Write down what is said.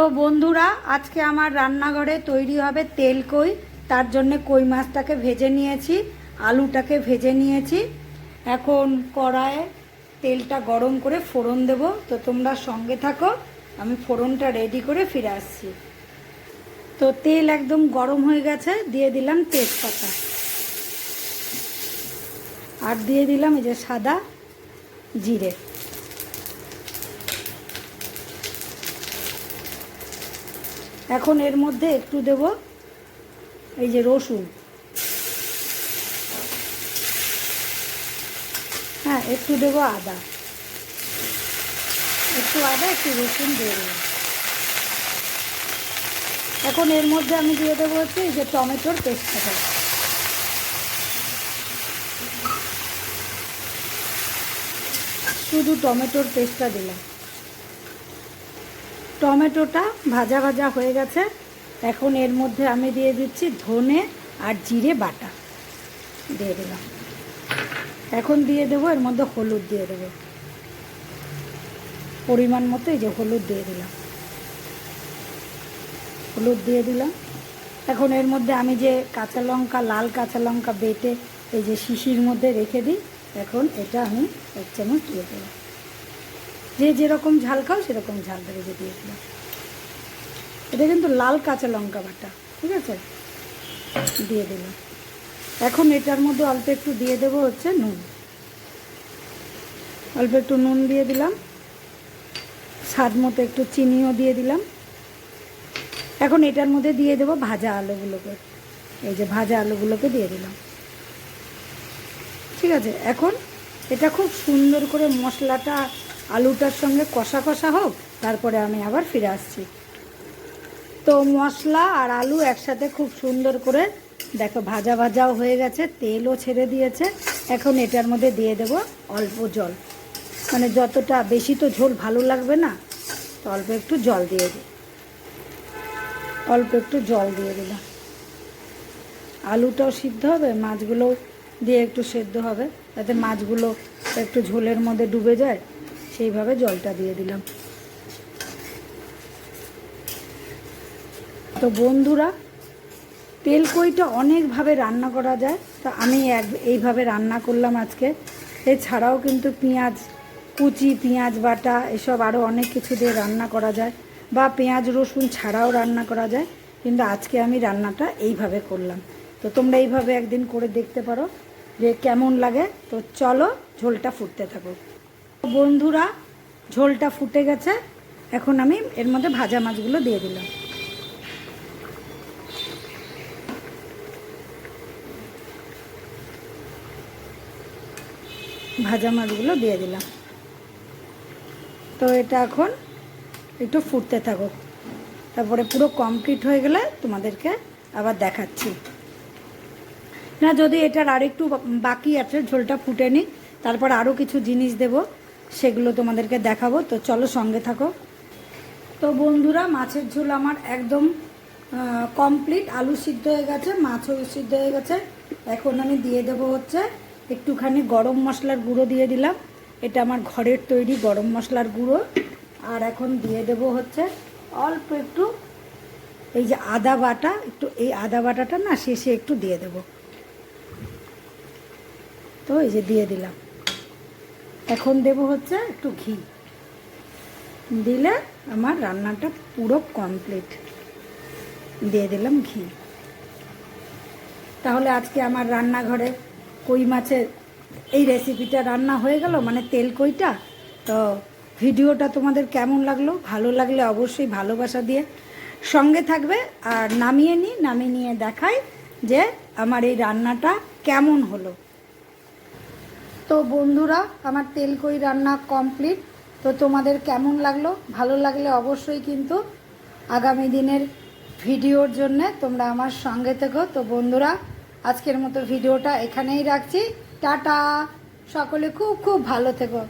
তো বন্ধুরা, আজকে আমার রান্নাঘরে তৈরি হবে তেল কই। তার জন্য কই মাছটাকে ভেজে নিয়েছি, আলুটাকে ভেজে নিয়েছি। এখন কড়ায় তেলটা গরম করে ফোড়ন দেব। তো তোমরা সঙ্গে থাকো, আমি ফোড়নটা রেডি করে ফিরে আসছি। তো তেল একদম গরম হয়ে গেছে, দিয়ে দিলাম তেজপাতা। আর দিয়ে দিলাম এই যে সাদা জিরে। এখন এর মধ্যে একটু দেব এই যে রসুন। হ্যাঁ একটু দেব আদা। একটু আদা, একটু রসুন দেবো। এখন এর মধ্যে আমি দিয়ে দেবো হচ্ছে এই যে টমেটোর পেস্টটা। শুধু টমেটোর পেস্টটা দিলাম। টমেটোটা ভাজা ভাজা হয়ে গেছে। এখন এর মধ্যে আমি দিয়ে দিচ্ছি ধনে আর জিরে বাটা। দিয়ে দিলাম। এখন দিয়ে দেবো, এর মধ্যে হলুদ দিয়ে দেবো। পরিমাণ মতো এই যে হলুদ দিয়ে দিলাম। হলুদ দিয়ে দিলাম। এখন এর মধ্যে আমি যে কাঁচা লঙ্কা, লাল কাঁচা লঙ্কা বেটে এই যে শিশির মধ্যে রেখে দিই, এখন এটা আমি এক চামচ দিয়ে দিলাম। যে যেরকম ঝাল খাও সেরকম ঝাল ধরে যে দিয়ে দিলাম এটা কিন্তু লাল কাঁচা লঙ্কা বাটা, ঠিক আছে? দিয়ে দিলাম। এখন এটার মধ্যে অল্প একটু দিয়ে দেবো হচ্ছে নুন। অল্প একটু নুন দিয়ে দিলাম। স্বাদ মতো একটু চিনিও দিয়ে দিলাম। এখন এটার মধ্যে দিয়ে দেবো ভাজা আলুগুলোকে। এই যে ভাজা আলুগুলোকে দিয়ে দিলাম। ঠিক আছে? এখন এটা খুব সুন্দর করে মশলাটা আলুটার সঙ্গে কষা কষা হোক, তারপরে আমি আবার ফিরে আসছি। তো মশলা আর আলু একসাথে খুব সুন্দর করে, দেখো ভাজা ভাজাও হয়ে গেছে, তেলও ছেড়ে দিয়েছে। এখন এটার মধ্যে দিয়ে দেব অল্প জল। মানে যতটা বেশি তো ঝোল ভালো লাগবে না, তো অল্প একটু জল দিয়ে দিই। অল্প একটু জল দিয়ে দিলাম। আলুটাও সিদ্ধ হবে, মাছগুলোও দিয়ে একটু সেদ্ধ হবে, যাতে মাছগুলো একটু ঝোলের মধ্যে ডুবে যায়। সেইভাবে জলটা দিয়ে দিলাম। তো বন্ধুরা তেল কইটা অনেকভাবে রান্না করা যায়, তা আমি এক, এইভাবে রান্না করলাম আজকে। এছাড়াও কিন্তু পেঁয়াজ, কুচি, পেঁয়াজ বাটা, এসব আরও অনেক কিছু দিয়ে রান্না করা যায়, বা পেঁয়াজ, রসুন ছাড়াও রান্না করা যায়, কিন্তু আজকে আমি রান্নাটা এইভাবে করলাম। তো তোমরা এইভাবে একদিন করে দেখতে পারো যে কেমন লাগে। তো চলো ঝোলটা ফুটতে থাকো বন্ধুরা, ঝোলটা ফুটে গেছে। এখন আমি এর মধ্যে ভাজা মাছগুলো দিয়ে দিলাম। ভাজা মাছগুলো দিয়ে দিলাম। তো এটা এখন একটু ফুটতে থাকুক। তারপরে পুরো কমপ্লিট হয়ে গেলে তোমাদেরকে আবার দেখাচ্ছি। না, যদি এটার আরেকটু বাকি আছে, ঝোলটা ফুটে নিই তারপর আরও কিছু জিনিস দেব। সেগুলো তোমাদেরকে দেখাবো। তো চলো সঙ্গে থাকো। তো বন্ধুরা, মাছের ঝোল আমার একদম কমপ্লিট আলু সিদ্ধ হয়ে গেছে, মাছও সিদ্ধ হয়ে গেছে। এখন আমি দিয়ে দেবো হচ্ছে একটুখানি গরম মশলার গুঁড়ো দিয়ে দিলাম। এটা আমার ঘরের তৈরি গরম মশলার গুঁড়ো। আর এখন দিয়ে দেব হচ্ছে অল্প একটু, এই যে আদা বাটা, একটু এই আদা বাটাটা না শেষে একটু দিয়ে দেব। তো এই যে দিয়ে দিলাম। এখন দেব হচ্ছে একটু ঘি। দিলে আমার রান্নাটা পুরো কমপ্লিট দিয়ে দিলাম ঘি। তাহলে আজকে আমার রান্নাঘরে কই মাছের এই রেসিপিটা রান্না হয়ে গেল মানে তেল কইটা? তো ভিডিওটা তোমাদের কেমন লাগল? ভালো লাগলে অবশ্যই ভালোবাসা দিয়ে সঙ্গে থাকবে আর নামিয়ে নিই, নামিয়ে নিয়ে দেখাই যে আমার এই রান্নাটা কেমন হলো। তো বন্ধুরা, আমার তেল কই রান্না কমপ্লিট তো তোমাদের কেমন লাগল? ভালো লাগলে অবশ্যই কিন্তু আগামী দিনের ভিডিওর জন্য তোমরা আমার সঙ্গে থেকো। তো বন্ধুরা, আজকের মতো ভিডিওটা এখানেই রাখছি। টাটা! সকলে খুব খুব ভালো থেকো।